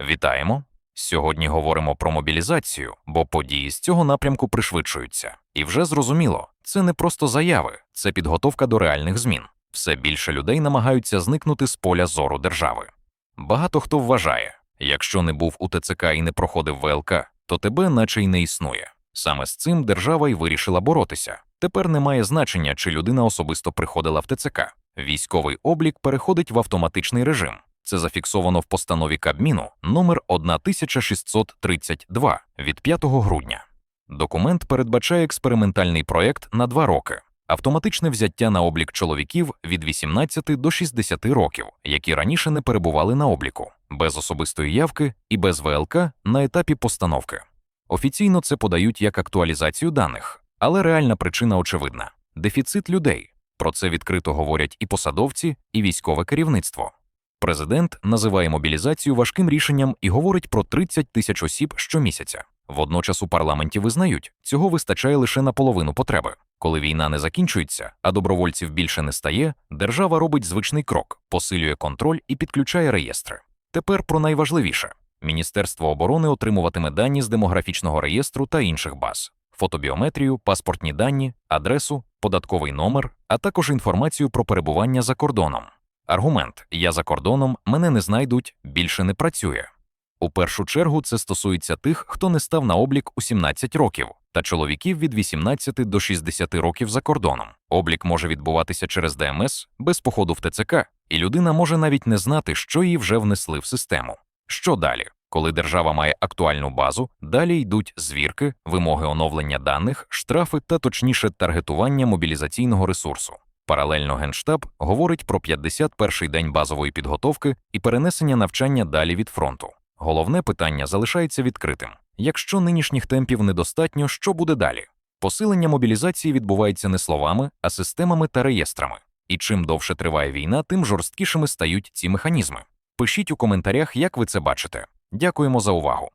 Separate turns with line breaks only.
Вітаємо! Сьогодні говоримо про мобілізацію, бо події з цього напрямку пришвидшуються. І вже зрозуміло, це не просто заяви, це підготовка до реальних змін. Все більше людей намагаються зникнути з поля зору держави. Багато хто вважає, якщо не був у ТЦК і не проходив ВЛК, то тебе наче й не існує. Саме з цим держава й вирішила боротися. Тепер немає значення, чи людина особисто приходила в ТЦК. Військовий облік переходить в автоматичний режим. Це зафіксовано в постанові Кабміну номер 1632 від 5 грудня. Документ передбачає експериментальний проєкт на два роки. Автоматичне взяття на облік чоловіків від 18 до 60 років, які раніше не перебували на обліку, без особистої явки і без ВЛК на етапі постановки. Офіційно це подають як актуалізацію даних, але реальна причина очевидна дефіцит людей. Про це відкрито говорять і посадовці, і військове керівництво. Президент називає мобілізацію важким рішенням і говорить про 30 тисяч осіб щомісяця. Водночас у парламенті визнають, цього вистачає лише на половину потреби. Коли війна не закінчується, а добровольців більше не стає, держава робить звичний крок, посилює контроль і підключає реєстри. Тепер про найважливіше: Міністерство оборони отримуватиме дані з демографічного реєстру та інших баз, фотобіометрію, паспортні дані, адресу, податковий номер, а також інформацію про перебування за кордоном. Аргумент Я за кордоном, мене не знайдуть, більше не працює. У першу чергу це стосується тих, хто не став на облік у 17 років, та чоловіків від 18 до 60 років за кордоном. Облік може відбуватися через ДМС без походу в ТЦК, і людина може навіть не знати, що її вже внесли в систему. Що далі? Коли держава має актуальну базу, далі йдуть звірки, вимоги оновлення даних, штрафи та точніше таргетування мобілізаційного ресурсу. Паралельно Генштаб говорить про 51-й день базової підготовки і перенесення навчання далі від фронту. Головне питання залишається відкритим. Якщо нинішніх темпів недостатньо, що буде далі? Посилення мобілізації відбувається не словами, а системами та реєстрами. І чим довше триває війна, тим жорсткішими стають ці механізми. Пишіть у коментарях, як ви це бачите. Дякуємо за увагу.